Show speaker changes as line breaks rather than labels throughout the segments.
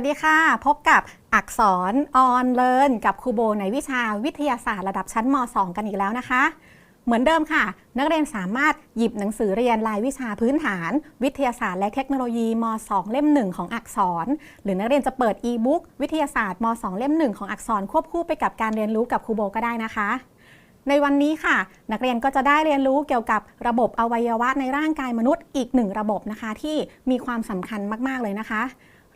สวัสดีค่ะ พบกับอักษรออนเลินกับครูโบในวิชาวิทยาศาสตร์ระดับชั้นม .2 กันอีกแล้วนะคะ เหมือนเดิมค่ะ นักเรียนสามารถหยิบหนังสือเรียนรายวิชาพื้นฐาน วิทยาศาสตร์และเทคโนโลยีม 2 เล่ม 1 ของอักษร หรือนักเรียนจะเปิดอีบุ๊กวิทยาศาสตร์ม 2 เล่ม 1 ของอักษรควบคู่ไปกับการเรียนรู้กับครูโบก็ได้นะคะในวันนี้ค่ะ นักเรียนก็จะได้เรียนรู้เกี่ยวกับระบบอวัยวะในร่างกายมนุษย์อีกหนึ่งระบบนะคะ ที่มีความสำคัญมาก ๆ เลยนะคะ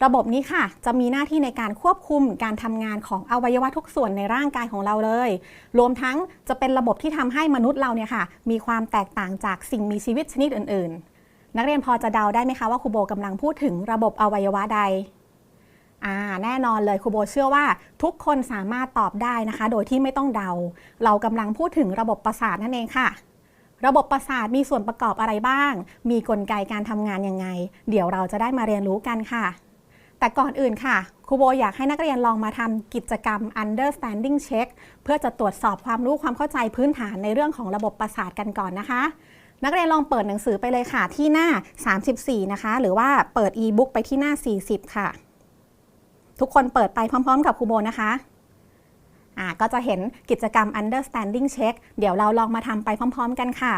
ระบบนี้ค่ะ จะมีหน้าที่ในการควบคุมการทำงานของอวัยวะทุกส่วนในร่างกายของเราเลย รวมทั้งจะเป็นระบบที่ทำให้มนุษย์เราเนี่ยค่ะ มีความแตกต่างจากสิ่งมีชีวิตชนิดอื่น ๆ นักเรียนพอจะเดาได้ไหมคะว่าครูโบกำลังพูดถึงระบบอวัยวะใดอ่าแน่นอนเลยครูโบเชื่อว่าทุกคนสามารถตอบได้นะคะ โดยที่ไม่ต้องเดา เรากำลังพูดถึงระบบประสาทนั่นเองค่ะ ระบบประสาทมีส่วนประกอบอะไรบ้าง มีกลไกการทำงานยังไง เดี๋ยวเราจะได้มาเรียนรู้กันค่ะ แต่ก่อนอื่นค่ะครูโบอยากให้นักเรียนลองมาทำกิจกรรม understanding check เพื่อจะตรวจสอบความรู้ความเข้าใจพื้นฐานในเรื่องของระบบประสาทกันก่อนนะคะ นักเรียนลองเปิดหนังสือไปเลยค่ะ ที่หน้า 34 นะคะ หรือว่าเปิด e-book ไปที่หน้า 40 ค่ะ ทุกคนเปิดไปพร้อม ๆ กับครูโบนะคะอ่าก็จะเห็นกิจกรรม understanding check เดี๋ยวเราลองมาทำไปพร้อม ๆ กันค่ะ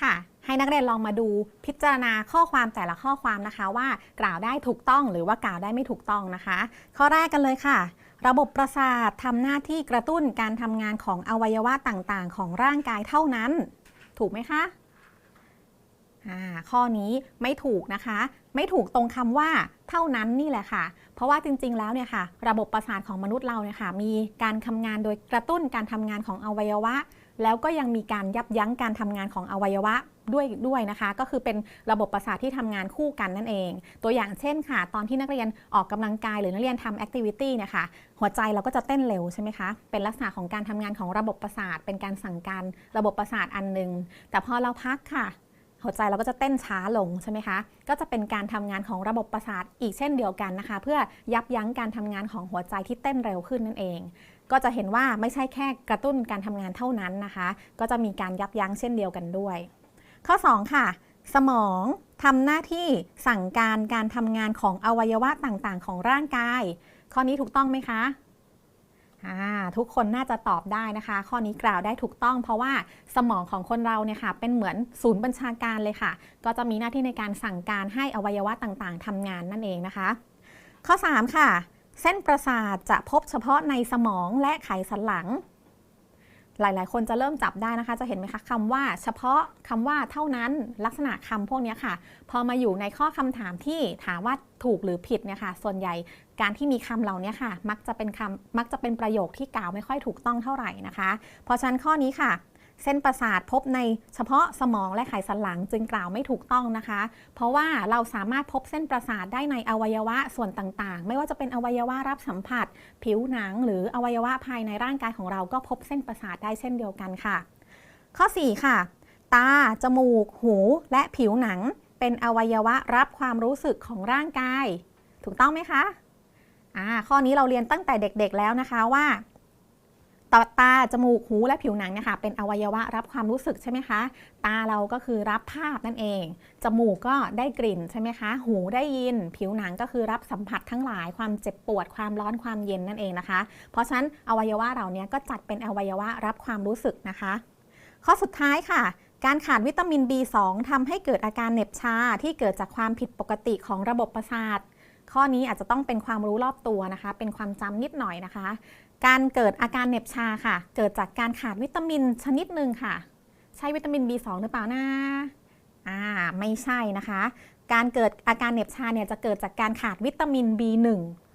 ค่ะ ให้นักเรียนลองมาดูพิจารณาข้อความแต่ละข้อความนะคะ ว่ากล่าวได้ถูกต้องหรือว่ากล่าวได้ไม่ถูกต้องนะคะ ข้อแรกกันเลยค่ะ ระบบประสาททำหน้าที่กระตุ้นการทำงานของอวัยวะต่างๆ ของร่างกายเท่านั้น ถูกไหมคะอ่าข้อนี้ไม่ถูกนะคะ ไม่ถูกตรงคำว่าเท่านั้นนี่แหละค่ะ เพราะว่าจริงๆแล้วเนี่ยค่ะ ระบบประสาทของมนุษย์เราเนี่ยค่ะมีการทำงานโดยกระตุ้นการทำงานของอวัยวะ แล้วก็ยังมีการยับยั้งการทำงานของอวัยวะ ด้วยด้วยนะคะ ก็คือเป็นระบบประสาทที่ทำงานคู่กันนั่นเอง ตัวอย่างเช่นค่ะ ตอนที่นักเรียนออกกำลังกายหรือนักเรียนทำแอคทิวิตี้เนี่ยค่ะหัวใจเราก็จะเต้นเร็วใช่ไหมคะ เป็นลักษณะของการทำงานของระบบประสาท เป็นการสั่งการระบบประสาทอันหนึ่งแต่พอเราพักค่ะหัวใจเราก็จะเต้นช้าลงใช่ไหมคะ ก็จะเป็นการทำงานของระบบประสาทอีกเช่นเดียวกันนะคะ เพื่อยับยั้งการทำงานของหัวใจที่เต้นเร็วขึ้นนั่นเอง ก็จะเห็นว่าไม่ใช่แค่กระตุ้นการทำงานเท่านั้นนะคะ ก็จะมีการยับยั้งเช่นเดียวกันด้วย ข้อ 2 ค่ะ สมองทำหน้าที่สั่งการการทำงานของอวัยวะต่างๆ ของร่างกาย ข้อนี้ถูกต้องไหมคะทุกคนน่าจะตอบได้นะคะ ข้อนี้กล่าวได้ถูกต้อง เพราะว่าสมองของคนเราเนี่ยค่ะเป็นเหมือนศูนย์บัญชาการเลยค่ะ ก็จะมีหน้าที่ในการสั่งการให้อวัยวะต่างๆทำงานนั่นเองนะคะ ข้อ 3 ค่ะ เส้นประสาทจะพบเฉพาะในสมองและไขสันหลัง หลายๆ คนจะเริ่มจับได้นะคะ จะเห็นไหมคะคำว่า เฉพาะคำว่าเท่านั้นลักษณะคำพวกนี้ค่ะ พอมาอยู่ในข้อคำถามที่ถามว่าถูกหรือผิดเนี่ยค่ะ ส่วนใหญ่การที่มีคำเหล่านี้ค่ะ มักจะเป็นคำมักจะเป็นประโยคที่กล่าวไม่ค่อยถูกต้องเท่าไหร่นะคะ เพราะฉะนั้นข้อนี้ค่ะ เส้นประสาทพบในเฉพาะสมองและไขสันหลังจึงกล่าวไม่ถูกต้องนะคะ เพราะว่าเราสามารถพบเส้นประสาทได้ในอวัยวะส่วนต่างๆ ไม่ว่าจะเป็นอวัยวะรับสัมผัส ผิวหนัง หรืออวัยวะภายในร่างกายของเราก็พบเส้นประสาทได้เช่นเดียวกันค่ะ ข้อ 4 ค่ะ ตา จมูก หู และผิวหนัง เป็นอวัยวะรับความรู้สึกของร่างกาย ถูกต้องไหมคะอ่าข้อนี้เราเรียนตั้งแต่เด็กๆแล้วนะคะว่า ตาตาจมูก หูและผิวหนังนี่ยค่ะเป็นอวัยวะรับความรู้สึกใช่ไหมคะ ตาเราก็คือรับภาพนั่นเอง จมูกก็ได้กลิ่นใช่ไหมคะ หูได้ยิน ผิวหนังก็คือรับสัมผัสทั้งหลาย ความเจ็บปวด ความร้อน ความเย็นนั่นเองนะคะ เพราะฉะนั้นอวัยวะเหล่านี้ก็จัดเป็นอวัยวะรับความรู้สึกนะคะ ข้อสุดท้ายค่ะการขาดวิตามิน B2 ทำให้เกิดอาการเหน็บชาที่เกิดจากความผิดปกติของระบบประสาท ข้อนี้อาจจะต้องเป็นความรู้รอบตัวนะคะ เป็นความจำนิดหน่อยนะคะ การเกิดอาการเหน็บชาค่ะ เกิดจากการขาดวิตามินชนิดหนึ่งค่ะ ใช่วิตามิน B2 หรือเปล่านะอ่าไม่ใช่นะคะ การเกิดอาการเหน็บชาเนี่ยจะเกิดจากการขาดวิตามิน B1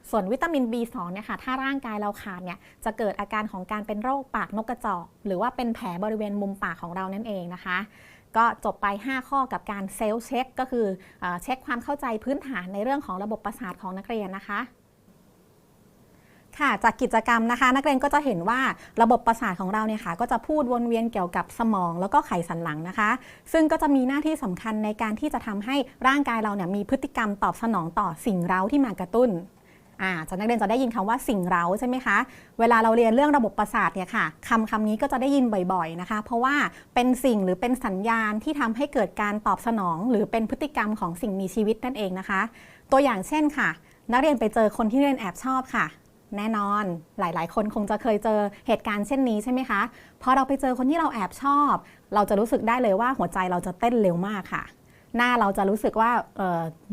ส่วนวิตามิน B2 เนี่ยค่ะ ถ้าร่างกายเราขาดเนี่ย จะเกิดอาการของการเป็นโรคปากนกกระจอก หรือว่าเป็นแผลบริเวณมุมปากของเรานั่นเองนะคะ ก็จบไป 5 ข้อกับการเซลล์เช็ค ก็คือเออเช็คความเข้าใจพื้นฐานในเรื่องของระบบประสาทของนักเรียนนะคะ ค่ะจากกิจกรรมนะคะ นักเรียนก็จะเห็นว่าระบบประสาทของเราเนี่ยค่ะก็จะพูดวนเวียนเกี่ยวกับสมอง แล้วก็ไขสันหลังนะคะ ซึ่งก็จะมีหน้าที่สำคัญในการที่จะทำให้ร่างกายเราเนี่ยมีพฤติกรรมตอบสนองต่อสิ่งเร้าที่มากระตุ้นอ่าจะนักเรียนจะได้ยินคำว่าสิ่งเร้าใช่ไหมคะ เวลาเราเรียนเรื่องระบบประสาทเนี่ยค่ะคำคำนี้ก็จะได้ยินบ่อยๆนะคะ เพราะว่าเป็นสิ่งหรือเป็นสัญญาณที่ทำให้เกิดการตอบสนอง หรือเป็นพฤติกรรมของสิ่งมีชีวิตนั่นเองนะคะ ตัวอย่างเช่นค่ะ นักเรียนไปเจอคนที่เรียนแอบชอบค่ะ แน่นอนหลาย ๆ คนคงจะเคยเจอเหตุการณ์เช่นนี้ใช่ไหมคะพอเราไปเจอคนที่เราแอบชอบ เราจะรู้สึกได้เลยว่าหัวใจเราจะเต้นเร็วมากค่ะ หน้าเราจะรู้สึกว่า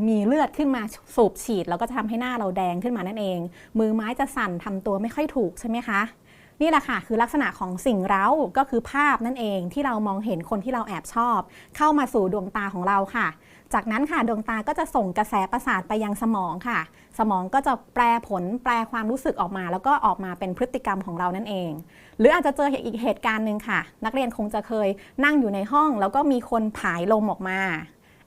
มีเลือดขึ้นมาสูบฉีด แล้วก็จะทำให้หน้าเราแดงขึ้นมานั่นเอง มือไม้จะสั่นทำตัวไม่ค่อยถูกใช่ไหมคะนี่แหละค่ะคือลักษณะของสิ่งเร้าก็คือภาพนั่นเองที่เรามองเห็นคนที่เราแอบชอบ เข้ามาสู่ดวงตาของเราค่ะ จากนั้นค่ะดวงตาก็จะส่งกระแสประสาทไปยังสมองค่ะ สมองก็จะแปลผลแปลความรู้สึกออกมา แล้วก็ออกมาเป็นพฤติกรรมของเรานั่นเอง หรืออาจจะเจออีกเหตุการณ์หนึ่งค่ะ นักเรียนคงจะเคยนั่งอยู่ในห้อง แล้วก็มีคนผายลมออกมา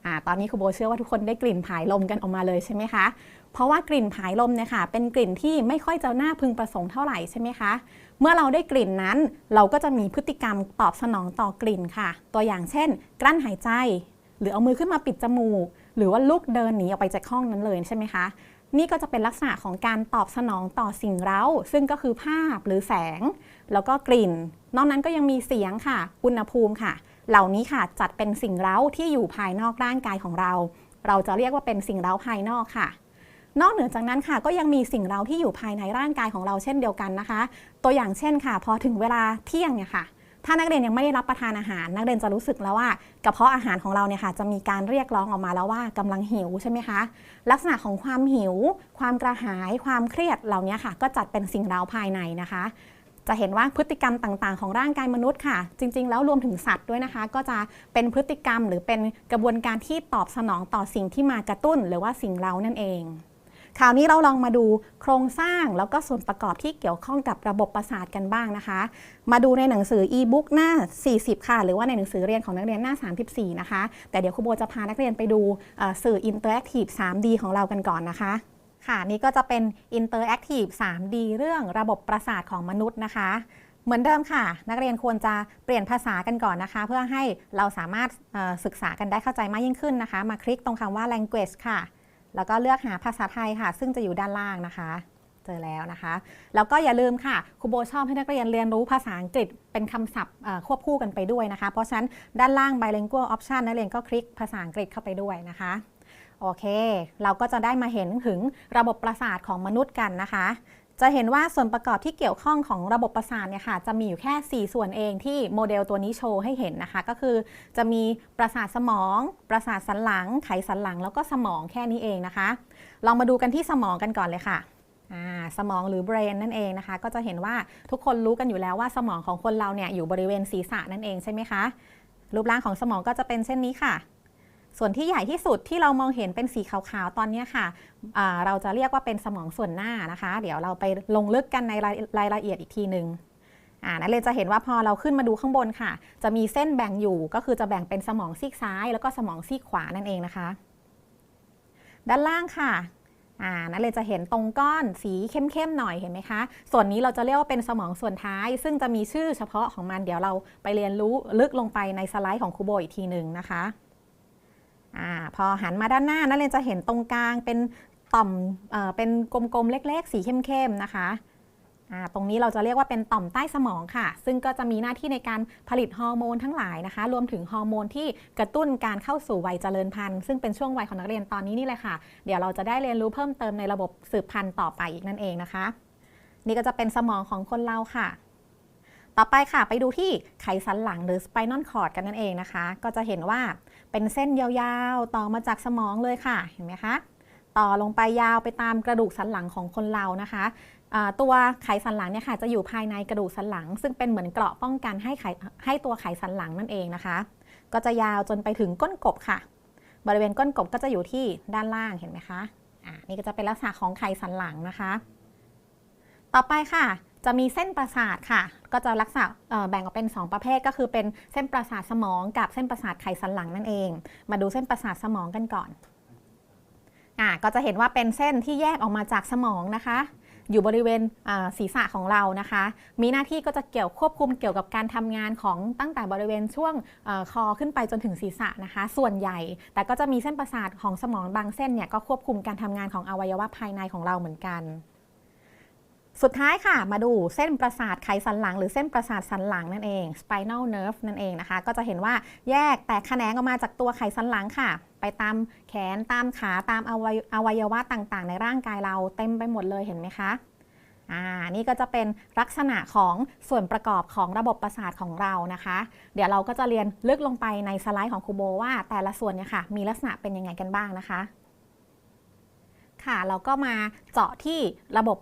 อ่าตอนนี้ครูโบเชื่อว่าทุกคนได้กลิ่นผายลมกันออกมาเลยใช่ไหมคะเพราะว่ากลิ่นผายลมเนี่ยค่ะเป็นกลิ่นที่ไม่ค่อยจะน่าพึงประสงค์เท่าไหร่ใช่ไหมคะ เมื่อเราได้กลิ่นนั้น เราก็จะมีพฤติกรรมตอบสนองต่อกลิ่นค่ะ ตัวอย่างเช่น กลั้นหายใจ รือเอามือขึ้นมาปิดจมูก หรือว่าลุกเดินหนีออกไปจากห้องนั้นเลยใช่ไหมคะ นี่ก็จะเป็นลักษณะของการตอบสนองต่อสิ่งเร้า ซึ่งก็คือภาพหรือแสง แล้วก็กลิ่น นอกนั้นก็ยังมีเสียงค่ะ อุณหภูมิค่ะ เหล่านี้ค่ะจัดเป็นสิ่งเร้าที่อยู่ภายนอกร่างกายของเรา เราจะเรียกว่าเป็นสิ่งเร้าภายนอกค่ะนอกเหนือจากนั้นค่ะก็ยังมีสิ่งเร้าที่อยู่ภายในร่างกายของเราเช่นเดียวกันนะคะ ตัวอย่างเช่นค่ะ พอถึงเวลาเที่ยงเนี่ยค่ะ ถ้านักเรียนยังไม่ได้รับประทานอาหาร นักเรียนจะรู้สึกแล้วว่ากระเพาะอาหารของเราเนี่ยค่ะจะมีการเรียกร้องออกมาแล้วว่ากำลังหิวใช่ไหมคะลักษณะของความหิว ความกระหาย ความเครียดเหล่านี้ค่ะ ก็จัดเป็นสิ่งเร้าภายในนะคะ จะเห็นว่าพฤติกรรมต่างๆ ของร่างกายมนุษย์ค่ะ จริง ๆ แล้วรวมถึงสัตว์ด้วยนะคะ ก็จะเป็นพฤติกรรมหรือเป็นกระบวนการที่ตอบสนองต่อสิ่งที่มากระตุ้น หรือว่าสิ่งเร้านั่นเอง คราวนี้เราลองมาดูโครงสร้างแล้วก็ส่วนประกอบที่เกี่ยวข้องกับระบบประสาทกันบ้างนะคะ มาดูในหนังสือ e-book หน้า 40 ค่ะ หรือว่าในหนังสือเรียนของนักเรียนหน้า 34 นะคะ แต่เดี๋ยวครูโบจะพานักเรียนไปดูเอ่อสื่อ interactive 3D ของเรากันก่อนนะคะค่ะ นี่ก็จะเป็น interactive 3D เรื่องระบบประสาทของมนุษย์นะคะ เหมือนเดิมค่ะ นักเรียนควรจะเปลี่ยนภาษากันก่อนนะคะ เพื่อให้เราสามารถศึกษากันได้เข้าใจมากยิ่งขึ้นนะคะ มาคลิกตรงคำว่า language ค่ะ แล้วก็เลือกหาภาษาไทยค่ะ ซึ่งจะอยู่ด้านล่างนะคะ เจอแล้วนะคะ แล้วก็อย่าลืมค่ะครูโบชอบให้นักเรียนเรียนรู้ภาษาอังกฤษเป็นคำศัพท์ควบคู่กันไปด้วยนะคะ เพราะฉะนั้นด้านล่าง bilingual option นักเรียนก็คลิกภาษาอังกฤษเข้าไปด้วยนะคะโอเค เราก็จะได้มาเห็นถึงระบบประสาทของมนุษย์กันนะคะ จะเห็นว่าส่วนประกอบที่เกี่ยวข้องของระบบประสาทเนี่ยค่ะจะมีอยู่แค่ 4 ส่วนเองที่โมเดลตัวนี้โชว์ให้เห็นนะคะ ก็คือจะมีประสาทสมอง ประสาทสันหลัง ไขสันหลังแล้วก็สมองแค่นี้เองนะคะ ลองมาดูกันที่สมองกันก่อนเลยค่ะสมองหรือ brain นั่นเองนะคะ ก็จะเห็นว่าทุกคนรู้กันอยู่แล้วว่าสมองของคนเราเนี่ยอยู่บริเวณศีรษะนั่นเองใช่ไหมคะรูปร่างของสมองก็จะเป็นเช่นนี้ค่ะ ส่วนที่ใหญ่ที่สุดที่เรามองเห็นเป็นสีขาวๆ ตอนนี้ค่ะ เราจะเรียกว่าเป็นสมองส่วนหน้านะคะ เดี๋ยวเราไปลงลึกกันในรายรายละเอียดอีกทีหนึ่งอ่านักเรียนจะเห็นว่าพอเราขึ้นมาดูข้างบนค่ะ จะมีเส้นแบ่งอยู่ก็คือจะแบ่งเป็นสมองซีกซ้าย แล้วก็สมองซีกขวานั่นเองนะคะ ด้านล่างค่ะอ่นักเรียนจะเห็นตรงก้อนสีเข้มๆหน่อยเห็นไหมคะ ส่วนนี้เราจะเรียกว่าเป็นสมองส่วนท้าย ซึ่งจะมีชื่อเฉพาะของมัน เดี๋ยวเราไปเรียนรู้ลึกลงไปในสไลด์ของครูโบอีกทีหนึ่งนะคะ อพอหันมาด้านหน้านักเรียนจะเห็นตรงกลางเป็นต่อมเอเป็นกลมๆเล็กๆ สีเข้มๆนะคะตรงนี้เราจะเรียกว่าเป็นต่อมใต้สมองค่ะ ซึ่งก็จะมีหน้าที่ในการผลิตฮอร์โมนทั้งหลายนะคะ รวมถึงฮอร์โมนที่กระตุ้นการเข้าสู่วัยเจริญพันธุ์ ซึ่งเป็นช่วงวัยของนักเรียนตอนนี้นี่แหละค่ะ เดี๋ยวเราจะได้เรียนรู้เพิ่มเติมในระบบสืบพันธุ์ต่อไปอีกนั่นเองนะคะ นี่ก็จะเป็นสมองของคนเราค่ะ ต่อไปค่ะไปดูที่ไขสันหลังหรือ spinal cord กันนั่นเองนะคะ ก็จะเห็นว่าเป็นเส้นยาวๆ ต่อมาจากสมองเลยค่ะ เห็นไหมคะ ต่อลงไปยาวไปตามกระดูกสันหลังของคนเรานะคะตัวไขสันหลังเนี่ยค่ะจะอยู่ภายในกระดูกสันหลัง ซึ่งเป็นเหมือนเกราะป้องกันให้ไขให้ตัวไขสันหลังนั่นเองนะคะ ก็จะยาวจนไปถึงก้นกบค่ะ บริเวณก้นกบก็จะอยู่ที่ด้านล่างเห็นไหมคะอ่านี่ก็จะเป็นลักษณะของไขสันหลังนะคะ ต่อไปค่ะ จะมีเส้นประสาทค่ะ ก็จะลักษณะเอ่อแบ่งออกเป็น 2 ประเภทก็คือเป็นเส้นประสาทสมองกับเส้นประสาทไขสันหลังนั่นเอง มาดูเส้นประสาทสมองกันก่อนอ่าก็จะเห็นว่าเป็นเส้นที่แยกออกมาจากสมองนะคะ อยู่บริเวณศีรษะของเรานะคะ มีหน้าที่ก็จะเกี่ยวควบคุมเกี่ยวกับการทำงานของตั้งแต่บริเวณช่วงอคอขึ้นไปจนถึงศีรษะนะคะ ส่วนใหญ่ แต่ก็จะมีเส้นประสาทของสมองบางเส้นเนี่ยก็ควบคุมการทำงานของอวัยวะภายในของเราเหมือนกัน สุดท้ายค่ะมาดูเส้นประสาทไขสันหลัง หรือเส้นประสาทสันหลังนั่นเอง spinal nerve นั่นเองนะคะ ก็จะเห็นว่าแยกแตกแขนงออกมาจากตัวไขสันหลังค่ะ ไปตามแขนตามขาตามอวัยอวัยวะต่างๆ ในร่างกายเราเต็มไปหมดเลยเห็นไหมคะอ่านี่ก็จะเป็นลักษณะของส่วนประกอบของระบบประสาทของเรานะคะ เดี๋ยวเราก็จะเรียนลึกลงไปในสไลด์ของครูโบว่าแต่ละส่วนเนี่ยค่ะ มีลักษณะเป็นยังไงกันบ้างนะคะ ค่ะ เราก็มาเจาะที่ระบบ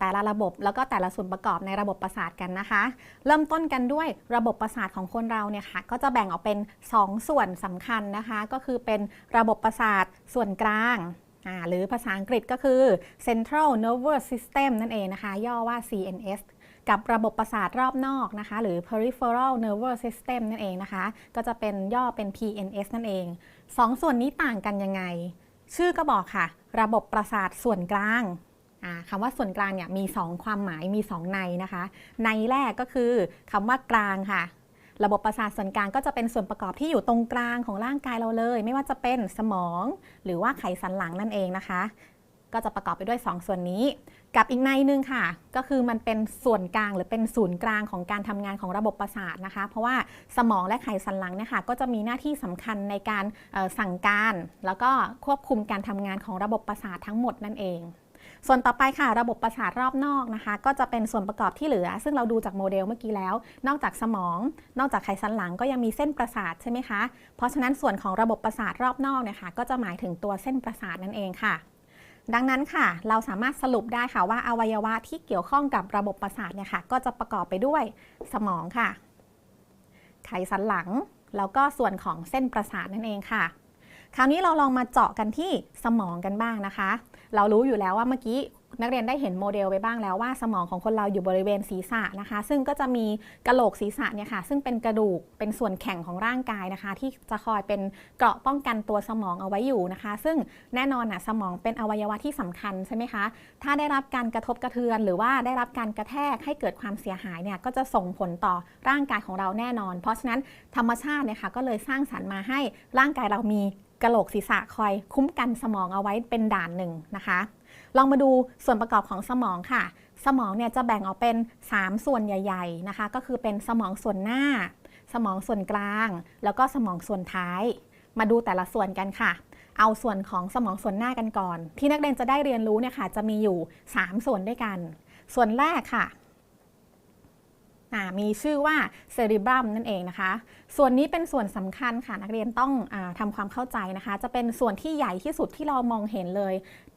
แต่ละระบบแล้วก็แต่ละส่วนประกอบในระบบประสาทกันนะคะ เริ่มต้นกันด้วยระบบประสาทของคนเราเนี่ยค่ะก็จะแบ่งออกเป็น 2 ส่วนสำคัญนะคะ ก็คือเป็นระบบประสาทส่วนกลางหรือภาษาอังกฤษก็คือ Central Nervous System นั่นเองนะคะ ย่อว่า CNS กับระบบประสาทรอบนอกนะคะ หรือ Peripheral Nervous System นั่นเองนะคะ ก็จะเป็นย่อเป็น PNS นั่นเองสองส่วนนี้ต่างกันยังไง ชื่อก็บอกค่ะ ระบบประสาทส่วนกลางคำว่าส่วนกลางเนี่ยมี 2 ความหมายมี 2 ในนะคะ ในแรกก็คือคำว่ากลางค่ะ ระบบประสาทส่วนกลางก็จะเป็นส่วนประกอบที่อยู่ตรงกลางของร่างกายเราเลย ไม่ว่าจะเป็นสมอง หรือว่าไขสันหลังนั่นเองนะคะ ก็จะประกอบไปด้วย 2 ส่วนนี้ กับอีกในหนึงค่ะ ก็คือมันเป็นส่วนกลางหรือเป็นศูนย์กลางของการทำงานของระบบประสาทนะคะ เพราะว่าสมองและไขสันหลังเนี่ยค่ะก็จะมีหน้าที่สำคัญในการสั่งการ แล้วก็ควบคุมการทำงานของระบบประสาททั้งหมดนั่นเองส่วนต่อไปค่ะระบบประสาทรอบนอกนะคะ ก็จะเป็นส่วนประกอบที่เหลือ ซึ่งเราดูจากโมเดลเมื่อกี้แล้ว นอกจากสมอง นอกจากไขสันหลังก็ยังมีเส้นประสาทใช่ไหมคะเพราะฉะนั้นส่วนของระบบประสาทรอบนอกเนี่ยค่ะก็จะหมายถึงตัวเส้นประสาทนั่นเองค่ะ ดังนั้นค่ะ เราสามารถสรุปได้ค่ะว่าอวัยวะที่เกี่ยวข้องกับระบบประสาทเนี่ยค่ะ ก็จะประกอบไปด้วยสมองค่ะ ไขสันหลัง แล้วก็ส่วนของเส้นประสาทนั่นเองค่ะ คราวนี้เราลองมาเจาะกันที่สมองกันบ้างนะคะ เรารู้อยู่แล้วว่าเมื่อกี้ นักเรียนได้เห็นโมเดลไปบ้างแล้วว่าสมองของคนเราอยู่บริเวณศีรษะนะคะ ซึ่งก็จะมีกระโหลกศีรษะเนี่ยค่ะ ซึ่งเป็นกระดูกเป็นส่วนแข็งของร่างกายนะคะ ที่จะคอยเป็นเกราะป้องกันตัวสมองเอาไว้อยู่นะคะ ซึ่งแน่นอนน่ะสมองเป็นอวัยวะที่สำคัญใช่ไหมคะ ถ้าได้รับการกระทบกระเทือน หรือว่าได้รับการกระแทกให้เกิดความเสียหายเนี่ยก็จะส่งผลต่อร่างกายของเราแน่นอน เพราะฉะนั้นธรรมชาติเนี่ยค่ะก็เลยสร้างสรรค์มาให้ร่างกายเรามีกระโหลกศีรษะคอยคุ้มกันสมองเอาไว้เป็นด่านหนึ่งนะคะ ลองมาดูส่วนประกอบของสมองค่ะ สมองเนี่ยจะแบ่งออกเป็น 3 ส่วนใหญ่ ๆนะคะ ก็คือเป็นสมองส่วนหน้า สมองส่วนกลาง แล้วก็สมองส่วนท้าย มาดูแต่ละส่วนกันค่ะ เอาส่วนของสมองส่วนหน้ากันก่อน ที่นักเรียนจะได้เรียนรู้เนี่ยค่ะ จะมีอยู่ 3 ส่วนด้วยกัน ส่วนแรกค่ะมีชื่อว่าเซริบรัมนั่นเองนะคะ ส่วนนี้เป็นส่วนสำคัญค่ะ นักเรียนต้องอาทำความเข้าใจนะคะ จะเป็นส่วนที่ใหญ่ที่สุดที่เรามองเห็นเลย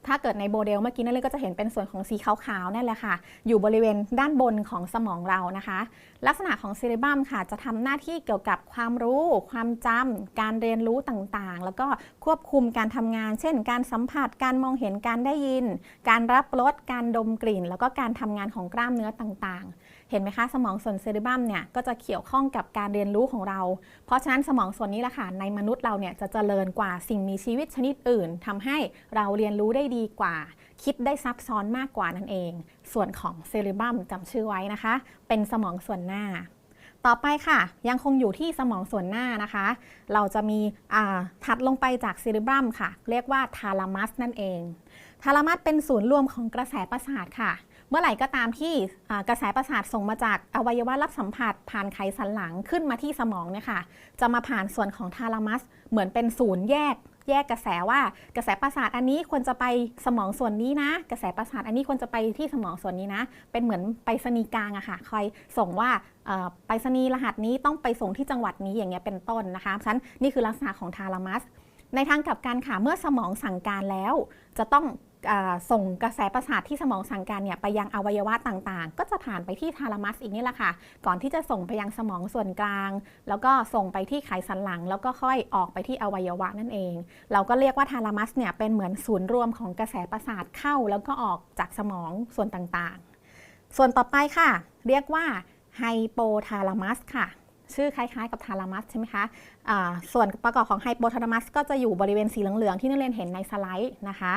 ถ้าเกิดในโมเดลเมื่อกี้นั่นเลยก็จะเห็นเป็นส่วนของสีขาวๆนั่นแหละค่ะ อยู่บริเวณด้านบนของสมองเรานะคะ ลักษณะของเซริบัมค่ะ จะทำหน้าที่เกี่ยวกับความรู้ ความจำการเรียนรู้ต่างๆ แล้วก็ควบคุมการทำงาน เช่น การสัมผัส การมองเห็น การได้ยิน การรับรส การดมกลิ่น แล้วก็การทำงานของกล้ามเนื้อต่างๆ เห็นไหมคะสมองส่วนเซริบัมเนี่ยก็จะเกี่ยวข้องกับการเรียนรู้ของเรา เพราะฉะนั้นสมองส่วนนี้ละค่ะในมนุษย์เราเนี่ยจะเจริญกว่าสิ่งมีชีวิตชนิดอื่นทำให้เราเรียนรู้ได้ดีกว่า คิดได้ซับซ้อนมากกว่านั่นเอง ส่วนของเซริบัมจำชื่อไว้นะคะ เป็นสมองส่วนหน้า ต่อไปค่ะ ยังคงอยู่ที่สมองส่วนหน้านะคะ เราจะมีถัดลงไปจากเซริบัมค่ะ เรียกว่าทาลามัสนั่นเองทาลามัสเป็นศูนย์รวมของกระแสประสาทค่ะ เมื่อไหร่ก็ตามที่กระแสประสาทส่งมาจากอวัยวะรับสัมผัส ผ่านไขสันหลังขึ้นมาที่สมองเนี่ยค่ะจะมาผ่านส่วนของทาลามัส เหมือนเป็นศูนย์แยกแยกกระแสว่ากระแสประสาทอันนี้ควรจะไปสมองส่วนนี้นะ กระแสประสาทอันนี้ควรจะไปที่สมองส่วนนี้นะ เป็นเหมือนไปรษณีย์กลางอะค่ะคอยส่งว่าไปรษณีย์รหัสนี้ต้องไปส่งที่จังหวัดนี้อย่างเงี้ยเป็นต้นนะคะฉะนั้นนี่คือลักษณะของทาลามัส ในทางกลับกันค่ะเมื่อสมองสั่งการแล้ว จะต้อง ส่งกระแสประสาทที่สมองสั่งการเนี่ยไปยังอวัยวะต่างๆ ก็จะผ่านไปที่ทาลามัสอีกนี่แหละค่ะ ก่อนที่จะส่งไปยังสมองส่วนกลาง แล้วก็ส่งไปที่ไขสันหลัง แล้วก็ค่อยออกไปที่อวัยวะนั่นเอง เราก็เรียกว่าทาลามัสเนี่ยเป็นเหมือนศูนย์รวมของกระแสประสาทเข้า แล้วก็ออกจากสมองส่วนต่างๆ ส่วนต่อไปค่ะ เรียกว่าไฮโปทาลามัสค่ะ ชื่อคล้ายๆกับทาลามัสใช่ไหมคะอ่าส่วนประกอบของไฮโปทาลามัสก็จะอยู่บริเวณสีเหลืองๆที่นักเรียนเห็นในสไลด์นะคะ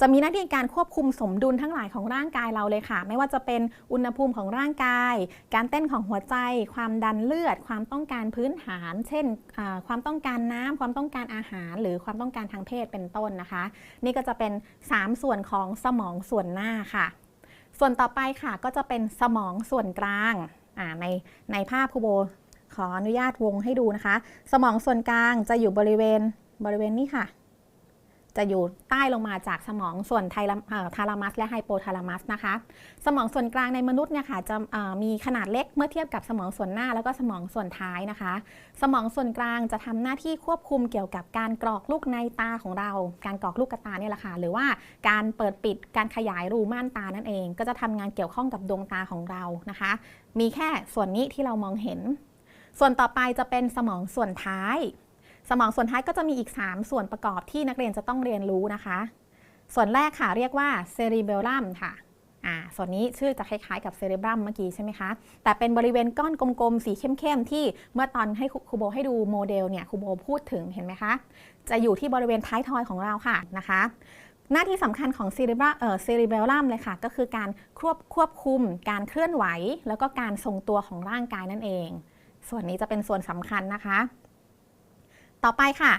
จะมีหน้าที่การควบคุมสมดุลทั้งหลายของร่างกายเราเลยค่ะ ไม่ว่าจะเป็นอุณหภูมิของร่างกาย การเต้นของหัวใจ ความดันเลือด ความต้องการพื้นฐาน เช่นความต้องการน้ำความต้องการอาหาร หรือความต้องการทางเพศเป็นต้นนะคะ นี่ก็จะเป็น 3 ส่วนของสมองส่วนหน้าค่ะ ส่วนต่อไปค่ะก็จะเป็นสมองส่วนกลางในในภาพครูโบ ขออนุญาตวงให้ดูนะคะ สมองส่วนกลางจะอยู่บริเวณบริเวณนี้ค่ะ จะอยู่ใต้ลงมาจากสมองส่วนไทลาทาลามัส และไฮโปทาลามัสนะคะ สมองส่วนกลางในมนุษย์เนี่ยค่ะจะมีขนาดเล็กเมื่อเทียบกับสมองส่วนหน้าแล้วก็สมองส่วนท้ายนะคะ สมองส่วนกลางจะทำหน้าที่ควบคุมเกี่ยวกับการกรอกลูกในตาของเรา การกรอกลูกกระตาเนี่ยแหละค่ะหรือว่าการเปิดปิดการขยายรูม่านตานั่นเอง ก็จะทำงานเกี่ยวข้องกับดวงตาของเรานะคะ มีแค่ส่วนนี้ที่เรามองเห็น ส่วนต่อไปจะเป็นสมองส่วนท้าย สมองส่วนท้ายก็จะมีอีก 3 ส่วนประกอบที่นักเรียนจะต้องเรียนรู้นะคะ ส่วนแรกค่ะเรียกว่าเซริเบลลัมค่ะอ่าส่วนนี้ชื่อจะคล้ายๆกับเซเรบรัมเมื่อกี้ใช่ไหมคะ แต่เป็นบริเวณก้อนกลมๆ สีเข้มๆ ที่เมื่อตอนให้ครูโบให้ดูโมเดลเนี่ยครูโบพูดถึงเห็นไหมคะ จะอยู่ที่บริเวณท้ายทอยของเราค่ะนะคะ หน้าที่สำคัญของเซเรบรัมเอ่อเซริเบลลัมเลยค่ะ ก็คือการควบควบคุม การเคลื่อนไหว แล้วก็การทรงตัวของร่างกายนั่นเอง ส่วนนี้จะเป็นส่วนสำคัญนะคะ ต่อไปค่ะ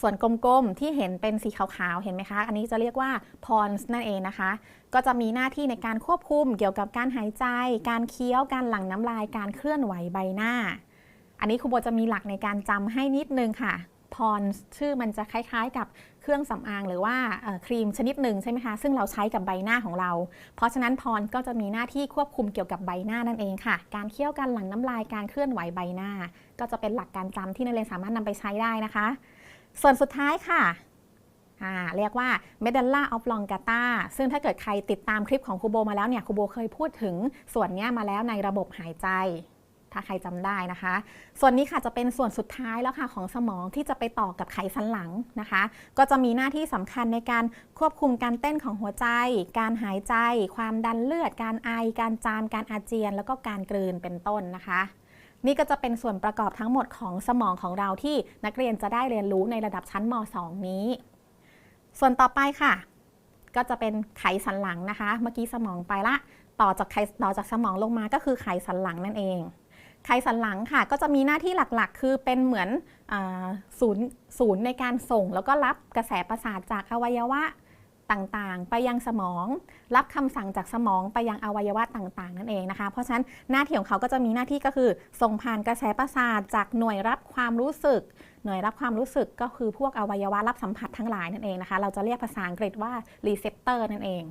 ส่วนกลมๆที่เห็นเป็นสีขาวๆ เห็นไหมคะ อันนี้จะเรียกว่าพอนส์นั่นเองนะคะ ก็จะมีหน้าที่ในการควบคุมเกี่ยวกับการหายใจ การเคี้ยว การหลั่งน้ำลาย การเคลื่อนไหวใบหน้า อันนี้ครูโบจะมีหลักในการจำให้นิดนึงค่ะพอนส์ชื่อมันจะคล้ายๆกับ เครื่องสำอางหรือว่าครีมชนิดหนึ่งใช่ไหมคะซึ่งเราใช้กับใบหน้าของเรา เพราะฉะนั้นพรก็จะมีหน้าที่ควบคุมเกี่ยวกับใบหน้านั่นเองค่ะ การเคี้ยวการหลั่งน้ำลายการเคลื่อนไหวใบหน้า ก็จะเป็นหลักการจำที่นักเรียนสามารถนำไปใช้ได้นะคะ ส่วนสุดท้ายค่ะเรียกว่า medulla oblongata ซึ่งถ้าเกิดใครติดตามคลิปของครูโบมาแล้วเนี่ยครูโบเคยพูดถึงส่วนนี้มาแล้วในระบบหายใจ ถ้าใครจำได้นะคะ ส่วนนี้ค่ะจะเป็นส่วนสุดท้ายแล้วค่ะของสมองที่จะไปต่อกับไขสันหลังนะคะ ก็จะมีหน้าที่สำคัญในการควบคุมการเต้นของหัวใจ การหายใจ ความดันเลือด การไอ การจาม การอาเจียน แล้วก็การกลืนเป็นต้นนะคะ นี่ก็จะเป็นส่วนประกอบทั้งหมดของสมองของเราที่นักเรียนจะได้เรียนรู้ในระดับชั้นม .2 นี้ ส่วนต่อไปค่ะ ก็จะเป็นไขสันหลังนะคะ เมื่อกี้สมองไปละ ต่อจากไขต่อจากสมองลงมาก็คือไขสันหลังนั่นเอง ไขสันหลังค่ะ ก็จะมีหน้าที่หลักๆ คือเป็นเหมือนอศูนย์ศูนย์ในการส่ง แล้วก็รับกระแสประสาทจากอวัยวะต่างๆ ไปยังสมอง รับคำสั่งจากสมองไปยังอวัยวะต่างๆ นั่นเองนะคะ เพราะฉะนั้นหน้าที่ของเขาก็จะมีหน้าที่ก็คือ ส่งผ่านกระแสประสาทจากหน่วยรับความรู้สึก หน่วยรับความรู้สึกก็คือพวกอวัยวะรับสัมผัสทั้งหลายนั่นเองนะคะ เราจะเรียกภาษาอังกฤษว่า receptor นั่นเอง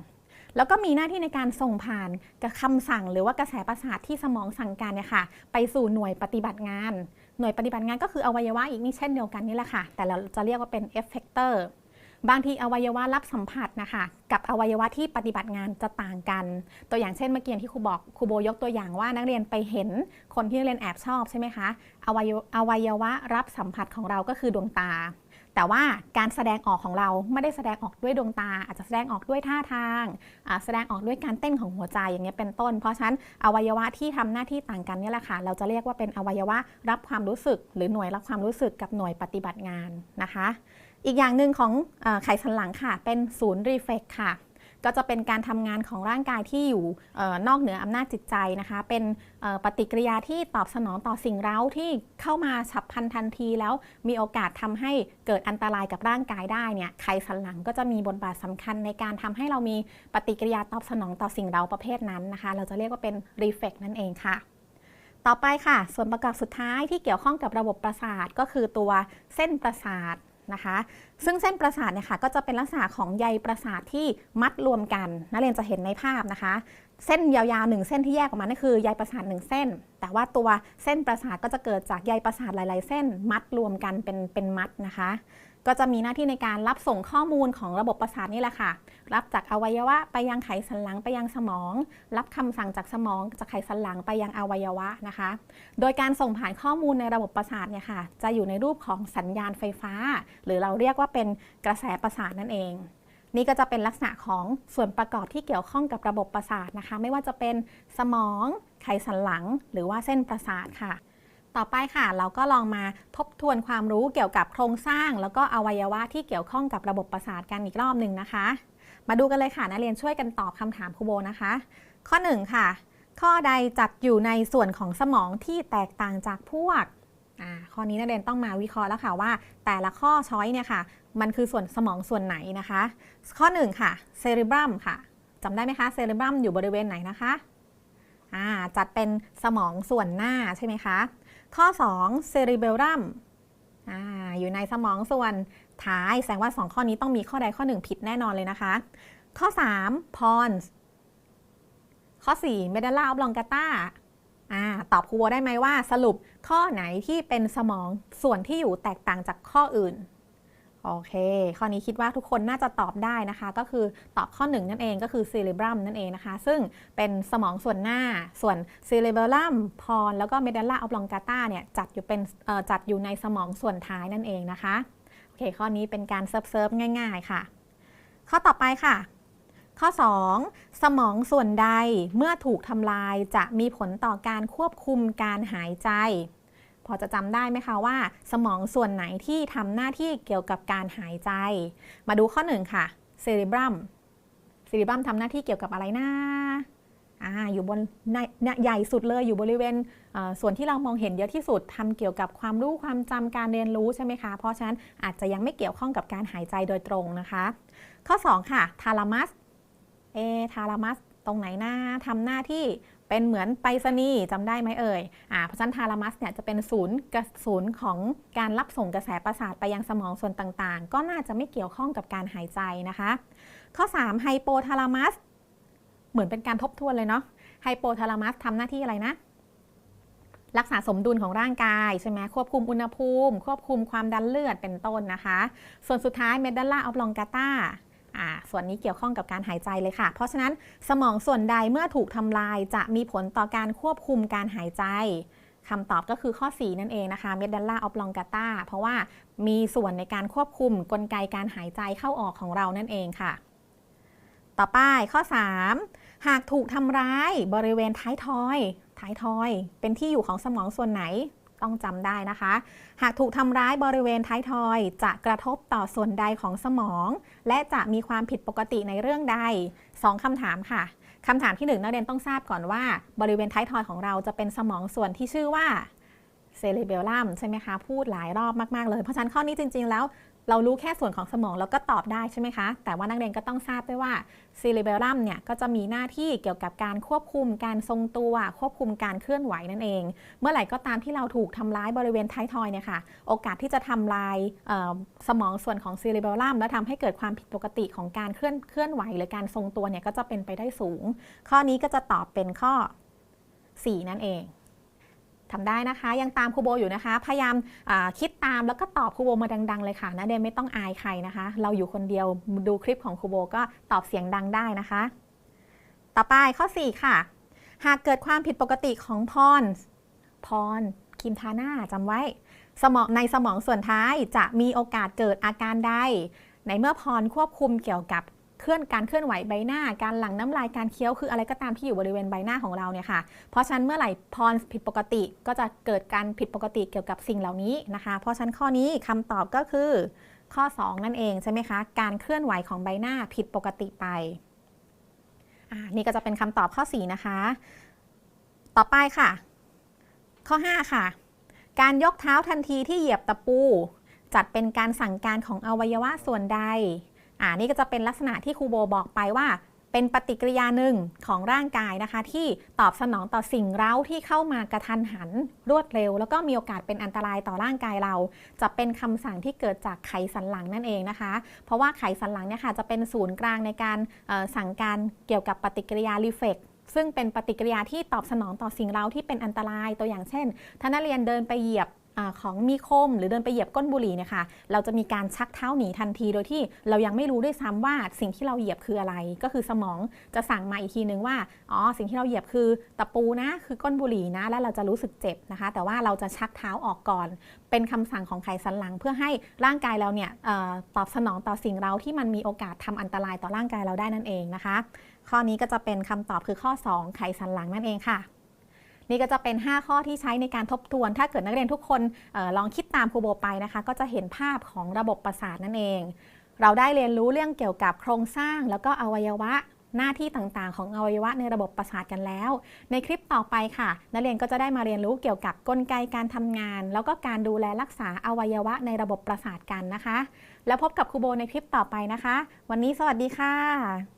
แล้วก็มีหน้าที่ในการส่งผ่านกับคำสั่ง หรือว่ากระแสประสาทที่สมองสั่งการเนี่ยค่ะ ไปสู่หน่วยปฏิบัติงาน หน่วยปฏิบัติงานก็คืออวัยวะอีกนี่เช่นเดียวกันนี่แหละค่ะ แต่เราจะเรียกว่าเป็น effector บางทีอวัยวะรับสัมผัสนะคะ กับอวัยวะที่ปฏิบัติงานจะต่างกัน ตัวอย่างเช่นเมื่อกี้ที่ครูบอกครูโบยกตัวอย่างว่านักเรียนไปเห็นคนที่นักเรียนแอบชอบใช่ไหมคะอวอวัยวะรับสัมผัสของเราก็คือดวงตา แต่ว่าการแสดงออกของเราไม่ได้แสดงออกด้วยดวงตา อาจจะแสดงออกด้วยท่าทาง แสดงออกด้วยการเต้นของหัวใจอย่างเงี้ยเป็นต้น เพราะฉะนั้นอวัยวะที่ทำหน้าที่ต่างกันเนี่ยแหละค่ะ เราจะเรียกว่าเป็นอวัยวะรับความรู้สึก หรือหน่วยรับความรู้สึกกับหน่วยปฏิบัติงานนะคะ อีกอย่างหนึ่งของอไขสันหลังค่ะ เป็นศูนย์รีเฟกค่ะ ก็จะเป็นการทำงานของร่างกายที่อยู่นอกเหนืออำนาจจิตใจนะคะ เป็นปฏิกิริยาที่ตอบสนองต่อสิ่งเร้าที่เข้ามาฉับพลันทันทีแล้วมีโอกาสทำให้เกิดอันตรายกับร่างกายได้เนี่ยไขสันหลังก็จะมีบทบาทสำคัญในการทำให้เรามีปฏิกิริยาตอบสนองต่อสิ่งเร้าประเภทนั้นนะคะ เราจะเรียกว่าเป็นรีเฟกนั่นเองค่ะต่อไปค่ะ ส่วนประกอบสุดท้ายที่เกี่ยวข้องกับระบบประสาทก็คือตัวเส้นประสาท นะคะ ซึ่งเส้นประสาทเนี่ยค่ะก็จะเป็นลักษณะของใยประสาทที่มัดรวมกันนักเรียนจะเห็นในภาพนะคะ เส้นยาวๆหนึ่งเส้นที่แยกออกมานั่นคือใยประสาทหนึ่งเส้น แต่ว่าตัวเส้นประสาทก็จะเกิดจากใยประสาทหลาย ๆ เส้นมัดรวมกันเป็นเป็นมัดนะคะ ก็จะมีหน้าที่ในการรับส่งข้อมูลของระบบประสาทนี่แหละค่ะ รับจากอวัยวะไปยังไขสันหลังไปยังสมอง รับคำสั่งจากสมองจากไขสันหลังไปยังอวัยวะนะคะ โดยการส่งผ่านข้อมูลในระบบประสาทเนี่ยค่ะ จะอยู่ในรูปของสัญญาณไฟฟ้า หรือเราเรียกว่าเป็นกระแสประสาทนั่นเอง นี่ก็จะเป็นลักษณะของส่วนประกอบที่เกี่ยวข้องกับระบบประสาทนะคะ ไม่ว่าจะเป็นสมอง ไขสันหลัง หรือว่าเส้นประสาทค่ะ ต่อไปค่ะ เราก็ลองมาทบทวนความรู้เกี่ยวกับโครงสร้าง แล้วก็อวัยวะที่เกี่ยวข้องกับระบบประสาทกันอีกรอบหนึ่งนะคะ มาดูกันเลยค่ะนักเรียนช่วยกันตอบคำถามครูโบนะคะ ข้อ 1 ค่ะ ข้อใดจัดอยู่ในส่วนของสมองที่แตกต่างจากพวก อ่าข้อนี้นักเรียนต้องมาวิเคราะห์แล้วค่ะว่า แต่ละข้อช้อยเนี่ยค่ะ มันคือส่วนสมองส่วนไหนนะคะ ข้อ1ค่ะเซริบรัมค่ะจำได้ไหมคะเซริบรัมอยู่บริเวณไหนนะคะอ่าจัดเป็นสมองส่วนหน้าใช่ไหมคะข้อ2เซริเบลรัมอ่าอยู่ในสมองส่วนท้ายแสดงว่า 2 ข้อนี้ต้องมีข้อใดข้อหนึ่งผิดแน่นอนเลยนะคะ ข้อ3 pons ข้อ4 medulla oblongata อ่าตอบครูโบได้ไหมว่าสรุป ข้อไหนที่เป็นสมองส่วนที่อยู่แตกต่างจากข้ออื่น โอเค ข้อนี้คิดว่าทุกคนน่าจะตอบได้นะคะ ก็คือตอบข้อ1นั่นเองก็คือ cerebrum นั่นเองนะคะ ซึ่งเป็นสมองส่วนหน้าส่วน cerebellum p o n แล้วก็ medulla oblongata เนี่ยจัดอยู่เป็นจัดอยู่ในสมองส่วนท้ายนั่นเองนะคะ โอเค ข้อนี้เป็นการเซิร์ฟเซิร์ฟง่าย ๆ ค่ะ ข้อต่อไปค่ะข้อ 2 สมองส่วนใดเมื่อถูกทำลายจะมีผลต่อการควบคุมการหายใจ พอจะจำได้ไหมคะว่า สมองส่วนไหนที่ทำหน้าที่เกี่ยวกับการหายใจ มาดูข้อ1ค่ะ cerebrum cerebrum ทำหน้าที่เกี่ยวกับอะไรนะอ่าอยู่บนในใหญ่สุดเลยอยู่บริเวณส่วนที่เรามองเห็นเยอะที่สุดทำเกี่ยวกับความรู้ความจำการเรียนรู้ใช่ไหมคะ เพราะฉะนั้นอาจจะยังไม่เกี่ยวข้องกับการหายใจโดยตรงนะคะ ข้อ 2 ค่ะ thalamus เอทารามัสตรงไหนหน้าทำหน้าที่ เป็นเหมือนไปรษณีย์จำได้ไหมเอ่ยอ่าเพราะฉะนั้นทารามัสเนี่ยจะเป็นศูนย์กระศูนย์ของการรับส่งกระแสประสาทไปยังสมองส่วนต่างๆ ก็น่าจะไม่เกี่ยวข้องกับการหายใจนะคะ ข้อ 3 ไฮโปทารามัส เหมือนเป็นการทบทวนเลยเนาะไฮโปทารามัสทำหน้าที่อะไรนะรักษาสมดุลของร่างกายใช่ไหมควบคุมอุณหภูมิ ควบคุมความดันเลือดเป็นต้นนะคะ ส่วนสุดท้ายเมดัลล่าออฟลองกาตา อ่าส่วนนี้เกี่ยวข้องกับการหายใจเลยค่ะ เพราะฉะนั้นสมองส่วนใดเมื่อถูกทำลายจะมีผลต่อการควบคุมการหายใจคำตอบก็คือข้อ 4 นั่นเองนะคะเมดัลล่าออฟลองกาตาเพราะว่ามีส่วนในการควบคุมกลไกการหายใจเข้าออกของเรานั่นเองค่ะ ต่อไปข้อ 3 หากถูกทำร้ายบริเวณท้ายทอย ท้ายทอย เป็นที่อยู่ของสมองส่วนไหน ต้องจำได้นะคะ หากถูกทำร้ายบริเวณท้ายทอยจะกระทบต่อส่วนใดของสมอง และจะมีความผิดปกติในเรื่องใด 2คำถามค่ะคำถามที่1นักเรียนต้องทราบก่อนว่า บริเวณท้ายทอยของเราจะเป็นสมองส่วนที่ชื่อว่าเซเลเบลลัมใช่ไหมคะ พูดหลายรอบมาก ๆ เลย เพราะฉะนั้นข้อนี้จริง ๆ แล้ว เรารู้แค่ส่วนของสมองแล้วก็ตอบได้ใช่ไหมคะ แต่ว่านักเรียนก็ต้องทราบด้วยว่าซีเรเบลลัมเนี่ยก็จะมีหน้าที่เกี่ยวกับการควบคุมการทรงตัว ควบคุมการเคลื่อนไหวนั่นเอง เมื่อไหร่ก็ตามที่เราถูกทำร้ายบริเวณท้ายทอยเนี่ยค่ะ โอกาสที่จะทำลายสมองส่วนของซีเรเบลลัมและทำให้เกิดความผิดปกติของการเคลื่อนเคลื่อนไหว หรือการทรงตัวเนี่ยก็จะเป็นไปได้สูง ข้อนี้ก็จะตอบเป็นข้อ 4 นั่นเอง ทำได้นะคะ ยังตามครูโบอยู่นะคะ พยายามคิดตามแล้วก็ตอบครูโบมาดัง ๆ เลยค่ะนะเดนไม่ต้องอายใครนะคะ เราอยู่คนเดียวดูคลิปของครูโบก็ตอบเสียงดังได้นะคะ ต่อไปข้อ 4 ค่ะ หากเกิดความผิดปกติของพรพรคิมทาน่าจำไว้ สมองในสมองส่วนท้ายจะมีโอกาสเกิดอาการใดในเมื่อพรควบคุมเกี่ยวกับ เคลื่อนการเคลื่อนไหวใบหน้า การหลั่งน้ำลายการเคี้ยวคืออะไรก็ตามที่อยู่บริเวณใบหน้าของเราเนี่ยค่ะ เพราะฉะนั้นเมื่อไหร่พรผิดปกติก็จะเกิดการผิดปกติเกี่ยวกับสิ่งเหล่านี้นะคะ เพราะฉะนั้นข้อนี้คำตอบก็คือ ข้อ 2 นั่นเองใช่ไหมคะ การเคลื่อนไหวของใบหน้าผิดปกติไปอ่านี่ก็จะเป็นคำตอบข้อ 4 นะคะ ต่อไปค่ะ ข้อ 5 ค่ะ การยกเท้าทันทีที่เหยียบตะปู จัดเป็นการสั่งการของอวัยวะส่วนใด อ่านี่ก็จะเป็นลักษณะที่ครูโบบอกไปว่า เป็นปฏิกิริยาหนึ่งของร่างกายนะคะ ที่ตอบสนองต่อสิ่งเร้าที่เข้ามากระทันหันรวดเร็ว แล้วก็มีโอกาสเป็นอันตรายต่อร่างกายเรา จะเป็นคำสั่งที่เกิดจากไขสันหลังนั่นเองนะคะ เพราะว่าไขสันหลังเนี่ยค่ะจะเป็นศูนย์กลางในการสั่งการเกี่ยวกับปฏิกิริยารีเฟกซึ่งเป็นปฏิกิริยาที่ตอบสนองต่อสิ่งเร้าที่เป็นอันตรายตัวอย่างเช่น ถ้านักเรียนเดินไปเหยียบ อของมีคมหรือเดินไปเหยียบก้นบุหรี่เนี่ยค่ะเราจะมีการชักเท้าหนีทันทีโดยที่เรายังไม่รู้ด้วยซ้ำว่าสิ่งที่เราเหยียบคืออะไร ก็คือสมองจะสั่งมาอีกทีนึงว่าอ๋อสิ่งที่เราเหยียบคือตะปูนะคือก้นบุหรี่นะ แล้วเราจะรู้สึกเจ็บนะคะ แต่ว่าเราจะชักเท้าออกก่อน เป็นคำสั่งของไขสันหลัง เพื่อให้ร่างกายเราเนี่ยออตอบสนองต่อสิ่งเราที่มันมีโอกาสทำอันตรายต่อร่างกายเราได้นั่นเองนะคะ ข้อนี้ก็จะเป็นคำตอบคือข้อ 2 ไขสันหลังนั่นเองค่ะ นี่ก็จะเป็น 5 ข้อที่ใช้ในการทบทวน ถ้าเกิดนักเรียนทุกคนออลองคิดตามครูโบไปนะคะ ก็จะเห็นภาพของระบบประสาทนั่นเอง เราได้เรียนรู้เรื่องเกี่ยวกับโครงสร้าง แล้วก็อวัยวะหน้าที่ต่างๆ ของอวัยวะในระบบประสาทกันแล้ว ในคลิปต่อไปค่ะ นักเรียนก็จะได้มาเรียนรู้เกี่ยวกับกลไกการทำงาน แล้วก็การดูแลรักษาอวัยวะในระบบประสาทกันนะคะ แล้วพบกับครูโบในคลิปต่อไปนะคะ วันนี้สวัสดีค่ะ